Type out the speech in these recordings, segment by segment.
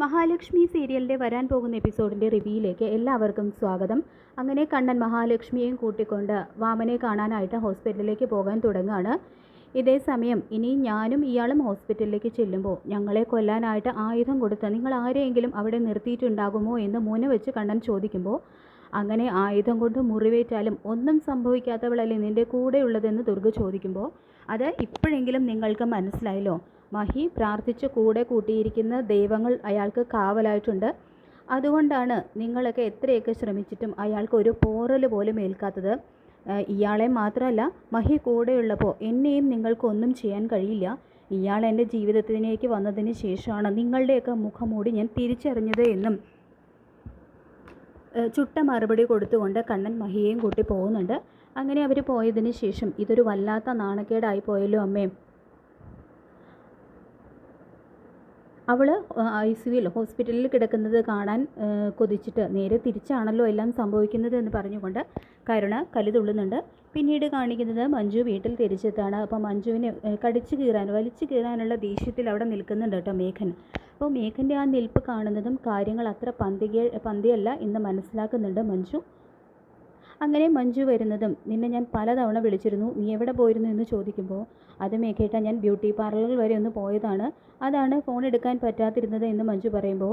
മഹാലക്ഷ്മി സീരിയലിന്റെ വരാൻ പോകുന്ന എപ്പിസോഡിന്റെ റിവ്യൂയിലേക്ക് എല്ലാവർക്കും സ്വാഗതം. അങ്ങനെ കണ്ണൻ മഹാലക്ഷ്മിയെയും കൂട്ടിക്കൊണ്ട് വാമനെ കാണാനായിട്ട് ഹോസ്പിറ്റലിലേക്ക് പോകാൻ തുടങ്ങുകയാണ്. ഇതേ സമയം ഇനി ഞാനും ഇയാളും ഹോസ്പിറ്റലിലേക്ക് ചെല്ലുമ്പോൾ ഞങ്ങളെ കൊല്ലാനായിട്ട് ആയുധം കൊടുത്ത് നിങ്ങൾ ആരെയെങ്കിലും അവിടെ നിർത്തിയിട്ടുണ്ടാകുമോ എന്ന് മുന വെച്ച് കണ്ണൻ ചോദിക്കുമ്പോൾ അങ്ങനെ ആയുധം കൊണ്ട് മുറിവേറ്റാലും ഒന്നും സംഭവിക്കാത്തവളല്ലേ നിന്റെ കൂടെയുള്ളതെന്ന് ദുർഗ ചോദിക്കുമ്പോൾ അത് ഇപ്പോഴെങ്കിലും നിങ്ങൾക്ക് മനസ്സിലായല്ലോ. മഹി പ്രാർത്ഥിച്ച് കൂടെ കൂട്ടിയിരിക്കുന്ന ദൈവങ്ങൾ അയാൾക്ക് കാവലായിട്ടുണ്ട്. അതുകൊണ്ടാണ് നിങ്ങളൊക്കെ എത്രയൊക്കെ ശ്രമിച്ചിട്ടും അയാൾക്ക് ഒരു പോറൽ പോലും ഏൽക്കാത്തത്. ഇയാളെ മാത്രമല്ല മഹി കൂടെയുള്ളപ്പോൾ എന്നെയും നിങ്ങൾക്കൊന്നും ചെയ്യാൻ കഴിയില്ല. ഇയാൾ എന്റെ ജീവിതത്തിലേക്ക് വന്നതിന് ശേഷമാണ് നിങ്ങളുടെയൊക്കെ മുഖമൂടി ഞാൻ തിരിച്ചറിഞ്ഞത് എന്നും ചുട്ട മറുപടി കൊടുത്തുകൊണ്ട് കണ്ണൻ മഹിയെയും കൂട്ടി പോകുന്നുണ്ട്. അങ്ങനെ അവർ പോയതിന് ശേഷം ഇതൊരു വല്ലാത്ത നാണക്കേടായി പോയല്ലോ അമ്മേ. അവൾ ഐ സി യുയിൽ ഹോസ്പിറ്റലിൽ കിടക്കുന്നത് കാണാൻ കൊതിച്ചിട്ട് നേരെ തിരിച്ചാണല്ലോ എല്ലാം സംഭവിക്കുന്നത് എന്ന് പറഞ്ഞുകൊണ്ട് കരുണ കലിതുള്ളുന്നുണ്ട്. പിന്നീട് കാണിക്കുന്നത് മഞ്ജു വീട്ടിൽ തിരിച്ചെത്താണ്. അപ്പോൾ മഞ്ജുവിനെ കടിച്ചു കീറാൻ വലിച്ചു കീറാനുള്ള ദേഷ്യത്തിൽ അവിടെ നിൽക്കുന്നുണ്ട് കേട്ടോ മേഘൻ. അപ്പോൾ മേഘന്റെ ആ നിൽപ്പ് കാണുന്നതും കാര്യങ്ങൾ അത്ര പന്തിക പന്തിയല്ല എന്ന് മനസ്സിലാക്കുന്നുണ്ട് മഞ്ജു. അങ്ങനെ മഞ്ജു വരുന്നതും നിന്നെ ഞാൻ പലതവണ വിളിച്ചിരുന്നു. നീ എവിടെ പോയിരുന്നു എന്ന് ചോദിക്കുമ്പോൾ അത് മേഘേട്ട ഞാൻ ബ്യൂട്ടി പാർലറിൽ വരെ ഒന്ന് പോയതാണ്. അതാണ് ഫോൺ എടുക്കാൻ പറ്റാതിരുന്നത് എന്ന് മഞ്ജു പറയുമ്പോൾ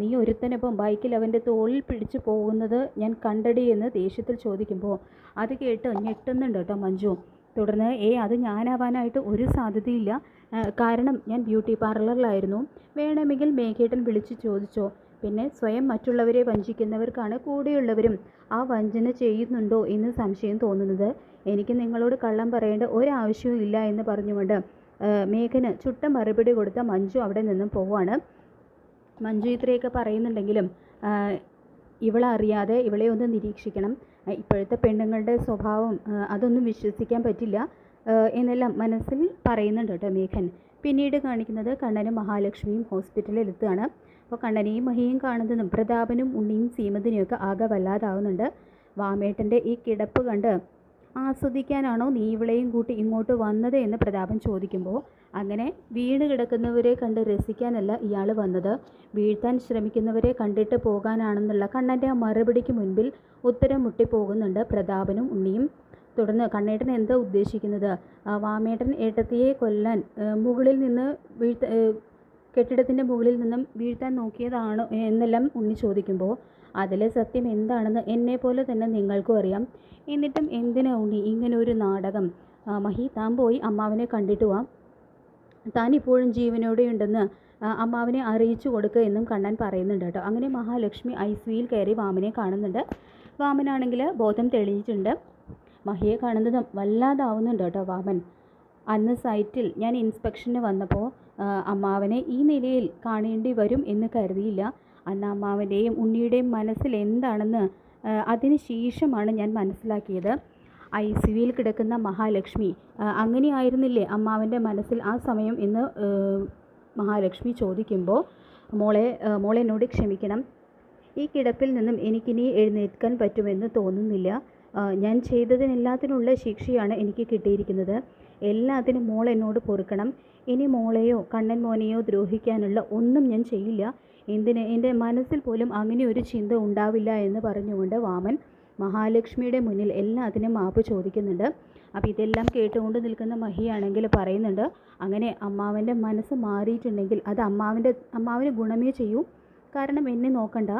നീ ഒരുത്തനൊപ്പം ബൈക്കിൽ അവന്റെ തോളിൽ പിടിച്ചു പോകുന്നത് ഞാൻ കണ്ടടി എന്ന് ദേഷ്യത്തിൽ ചോദിക്കുമ്പോൾ അത് കേട്ട് ഞെട്ടുന്നുണ്ട് കേട്ടോ മഞ്ജു. തുടർന്ന് ഏ അത് ഞാനാവാനായിട്ട് ഒരു സാധ്യതയില്ല. കാരണം ഞാൻ ബ്യൂട്ടി പാർലറിലായിരുന്നു. വേണമെങ്കിൽ മേഘേട്ടൻ വിളിച്ച് ചോദിച്ചോ. പിന്നെ സ്വയം മറ്റുള്ളവരെ വഞ്ചിക്കുന്നവർക്കാണ് കൂടെയുള്ളവരും ആ വഞ്ചന ചെയ്യുന്നുണ്ടോ എന്ന് സംശയം തോന്നുന്നത്. എനിക്ക് നിങ്ങളോട് കള്ളം പറയേണ്ട ഒരാവശ്യവും ഇല്ല എന്ന് പറഞ്ഞുകൊണ്ട് മേഘന് ചുട്ട മറുപടി കൊടുത്ത മഞ്ജു അവിടെ നിന്നും പോവാണ്. മഞ്ജു ഇത്രയൊക്കെ പറയുന്നുണ്ടെങ്കിലും ഇവളെ അറിയാതെ ഇവളെ ഒന്ന് നിരീക്ഷിക്കണം. ഇപ്പോഴത്തെ പെണ്ണുങ്ങളുടെ സ്വഭാവം അതൊന്നും വിശ്വസിക്കാൻ പറ്റില്ല എന്നെല്ലാം മനസ്സിൽ പറയുന്നുണ്ട് കേട്ടോ മേഘൻ. പിന്നീട് കാണിക്കുന്നത് കണ്ണനും മഹാലക്ഷ്മിയും ഹോസ്പിറ്റലിൽ എത്തുകയാണ്. അപ്പോൾ കണ്ണനെയും മഹിയും കാണുന്നതും പ്രതാപനും ഉണ്ണിയും സീമതിനെയൊക്കെ ആകെ വല്ലാതാവുന്നുണ്ട്. വാമേട്ടന്റെ ഈ കിടപ്പ് കണ്ട് ആസ്വദിക്കാനാണോ നീ ഇവളെയും കൂട്ടി ഇങ്ങോട്ട് വന്നത് എന്ന് പ്രതാപൻ ചോദിക്കുമ്പോൾ അങ്ങനെ വീണ് കിടക്കുന്നവരെ കണ്ട് രസിക്കാനല്ല ഇയാൾ വന്നത്. വീഴ്ത്താൻ ശ്രമിക്കുന്നവരെ കണ്ടിട്ട് പോകാനാണെന്നുള്ള കണ്ണന്റെ ആ മറുപടിക്ക് മുൻപിൽ ഉത്തരം മുട്ടിപ്പോകുന്നുണ്ട് പ്രതാപനും ഉണ്ണിയും. തുടർന്ന് കണ്ണേട്ടൻ എന്താ ഉദ്ദേശിക്കുന്നത്? വാമേട്ടൻ ഏട്ടത്തിയെ കൊല്ലാൻ മുകളിൽ നിന്ന് വീഴ്ത്ത കെട്ടിടത്തിന്റെ മുകളിൽ നിന്നും വീഴ്ത്താൻ നോക്കിയതാണോ എന്നെല്ലാം ഉണ്ണി ചോദിക്കുമ്പോൾ അതിലെ സത്യം എന്താണെന്ന് പോലെ തന്നെ നിങ്ങൾക്കും അറിയാം. എന്നിട്ടും എന്തിനാ ഉണ്ണി ഇങ്ങനെ ഒരു നാടകം? മഹി താൻ പോയി അമ്മാവനെ കണ്ടിട്ട് വാ. താൻ ഇപ്പോഴും ജീവനോടെയുണ്ടെന്ന് അമ്മാവനെ അറിയിച്ചു കൊടുക്കുക എന്നും കണ്ണൻ പറയുന്നുണ്ട് കേട്ടോ. അങ്ങനെ മഹാലക്ഷ്മി ഐ സിയിൽ കയറി വാമനെ കാണുന്നുണ്ട്. വാമനാണെങ്കിൽ ബോധം തെളിഞ്ഞിട്ടുണ്ട് മഹിയെ കാണുന്നതും വല്ലാതാവുന്നുണ്ട് കേട്ടോ വാമൻ. അന്ന് സൈറ്റിൽ ഞാൻ ഇൻസ്പെക്ഷന് വന്നപ്പോൾ അമ്മാവനെ ഈ നിലയിൽ കാണേണ്ടി വരും എന്ന് കരുതിയില്ല. അന്ന് അമ്മാവന്റെയും ഉണ്ണിയുടെയും മനസ്സിൽ എന്താണെന്ന് അതിന് ശേഷമാണ് ഞാൻ മനസ്സിലാക്കിയത്. ഐ സി യുയിൽ കിടക്കുന്ന മഹാലക്ഷ്മി അങ്ങനെയായിരുന്നില്ലേ അമ്മാവന്റെ മനസ്സിൽ ആ സമയം എന്ന് മഹാലക്ഷ്മി ചോദിക്കുമ്പോൾ മോളെ മോളെന്നോട് ക്ഷമിക്കണം. ഈ കിടപ്പിൽ നിന്നും എനിക്കിനി എഴുന്നേൽക്കാൻ പറ്റുമെന്ന് തോന്നുന്നില്ല. ഞാൻ ചെയ്തതിനെല്ലാത്തിനുള്ള ശിക്ഷയാണ് എനിക്ക് കിട്ടിയിരിക്കുന്നത്. എല്ലാത്തിനും മോൾ എന്നോട് പൊറുക്കണം. ഇനി മോളെയോ കണ്ണൻ മോനെയോ ദ്രോഹിക്കാനുള്ള ഒന്നും ഞാൻ ചെയ്യില്ല. എന്തിന്? എന്റെ മനസ്സിൽ പോലും അങ്ങനെ ഒരു ചിന്ത ഉണ്ടാവില്ല എന്ന് പറഞ്ഞുകൊണ്ട് വാമൻ മഹാലക്ഷ്മിയുടെ മുന്നിൽ എല്ലാത്തിനും മാപ്പ് ചോദിക്കുന്നുണ്ട്. അപ്പോൾ ഇതെല്ലാം കേട്ടുകൊണ്ട് നിൽക്കുന്ന മഹിയാണെങ്കിൽ പറയുന്നുണ്ട് അങ്ങനെ അമ്മാവന്റെ മനസ്സ് മാറിയിട്ടുണ്ടെങ്കിൽ അത് അമ്മാവന്റെ അമ്മാവിന് ഗുണമേ ചെയ്യൂ. കാരണം എന്നെ നോക്കണ്ട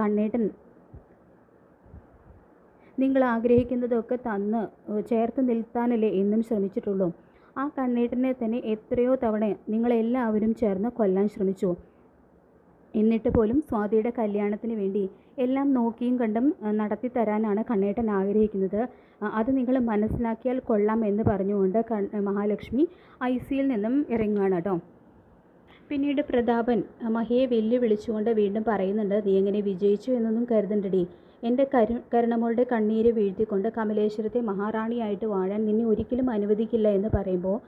കണ്ണേട്ടൻ നിങ്ങൾ ആഗ്രഹിക്കുന്നതൊക്കെ തന്ന് ചേർത്ത് നിൽത്താനല്ലേ എന്നും ശ്രമിച്ചിട്ടുള്ളൂ. ആ കണ്ണേട്ടനെ തന്നെ എത്രയോ തവണ നിങ്ങളെല്ലാവരും ചേർന്ന് കൊല്ലാൻ ശ്രമിച്ചു. എന്നിട്ട് പോലും സ്വാതിയുടെ കല്യാണത്തിന് വേണ്ടി എല്ലാം നോക്കിയും കണ്ടും നടത്തി തരാനാണ് കണ്ണേട്ടൻ ആഗ്രഹിക്കുന്നത്. അത് നിങ്ങൾ മനസ്സിലാക്കിയാൽ കൊള്ളാം എന്ന് പറഞ്ഞുകൊണ്ട് മഹാലക്ഷ്മി ഐ സിയിൽ നിന്നും ഇറങ്ങുകയാണ് കേട്ടോ. പിന്നീട് പ്രതാപൻ മഹിയെ വെല്ലുവിളിച്ചുകൊണ്ട് വീണ്ടും പറയുന്നുണ്ട് നീ എങ്ങനെ വിജയിച്ചു എന്നൊന്നും കരുതണ്ടടി. എന്റെ കരു കരുണമോളുടെ കണ്ണീര് വീഴ്ത്തിക്കൊണ്ട് കമലേശ്വരത്തെ മഹാറാണിയായിട്ട് വാഴാൻ നിന്നെ ഒരിക്കലും അനുവദിക്കില്ല എന്ന് പറയുമ്പോൾ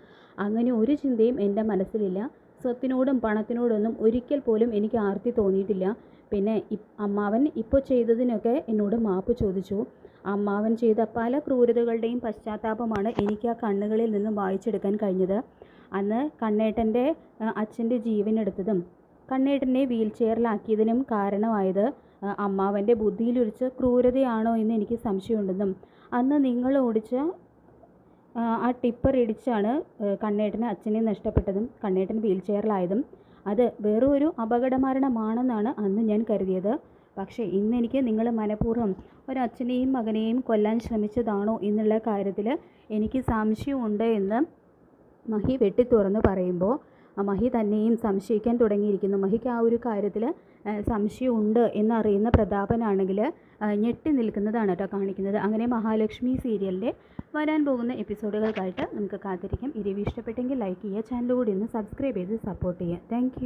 അങ്ങനെ ഒരു ചിന്തയും എന്റെ മനസ്സിലില്ല. സ്വത്തിനോടും പണത്തിനോടൊന്നും ഒരിക്കൽ പോലും എനിക്ക് ആർത്തി തോന്നിയിട്ടില്ല. പിന്നെ അമ്മാവൻ ഇപ്പോൾ ചെയ്തതിനൊക്കെ എന്നോട് മാപ്പ് ചോദിച്ചു. അമ്മാവൻ ചെയ്ത പല ക്രൂരതകളുടെയും പശ്ചാത്താപമാണ് എനിക്ക് ആ കണ്ണുകളിൽ നിന്നും വായിച്ചെടുക്കാൻ കഴിഞ്ഞത്. അന്ന് കണ്ണേട്ടന്റെ അച്ഛന്റെ ജീവനെടുത്തതും കണ്ണേട്ടനെ വീൽ ചെയറിലാക്കിയതിനും കാരണമായത് അമ്മാവന്റെ ബുദ്ധിയിലൊരിച്ച ക്രൂരതയാണോ എന്ന് എനിക്ക് സംശയമുണ്ടെന്നും അന്ന് നിങ്ങൾ ഓടിച്ച ആ, ടിപ്പർ ഇടിച്ചാണ് കണ്ണേട്ടന് അച്ഛനെ നഷ്ടപ്പെട്ടതും കണ്ണേട്ടൻ വീൽ ചെയറിലായതും അത് വെറും ഒരു അപകടമരണമാണെന്നാണ് അന്ന് ഞാൻ കരുതിയത്. പക്ഷേ ഇന്നെനിക്ക് നിങ്ങൾ മനഃപൂർവം ഒരച്ഛനെയും മകനെയും കൊല്ലാൻ ശ്രമിച്ചതാണോ എന്നുള്ള കാര്യത്തിൽ എനിക്ക് സംശയമുണ്ട് എന്ന് മഹി വെട്ടിത്തുറന്ന് പറയുമ്പോൾ മഹി തന്നെയും സംശയിക്കാൻ തുടങ്ങിയിരിക്കുന്നു. മഹിക്ക് ആ ഒരു കാര്യത്തിൽ സംശയമുണ്ട് എന്നറിയുന്ന പ്രതാപനാണെങ്കിൽ ഞെട്ടി നിൽക്കുന്നതാണ് കേട്ടോ കാണിക്കുന്നത്. അങ്ങനെ മഹാലക്ഷ്മി സീരിയലിന്റെ വരാൻ പോകുന്ന എപ്പിസോഡുകൾക്കായിട്ട് നമുക്ക് കാത്തിരിക്കാം. റിവ്യൂ ഇഷ്ടപ്പെട്ടെങ്കിൽ ലൈക്ക് ചെയ്യുക ചാനൽ കൂടി ഒന്ന് സബ്സ്ക്രൈബ് ചെയ്ത് സപ്പോർട്ട് ചെയ്യുക. താങ്ക്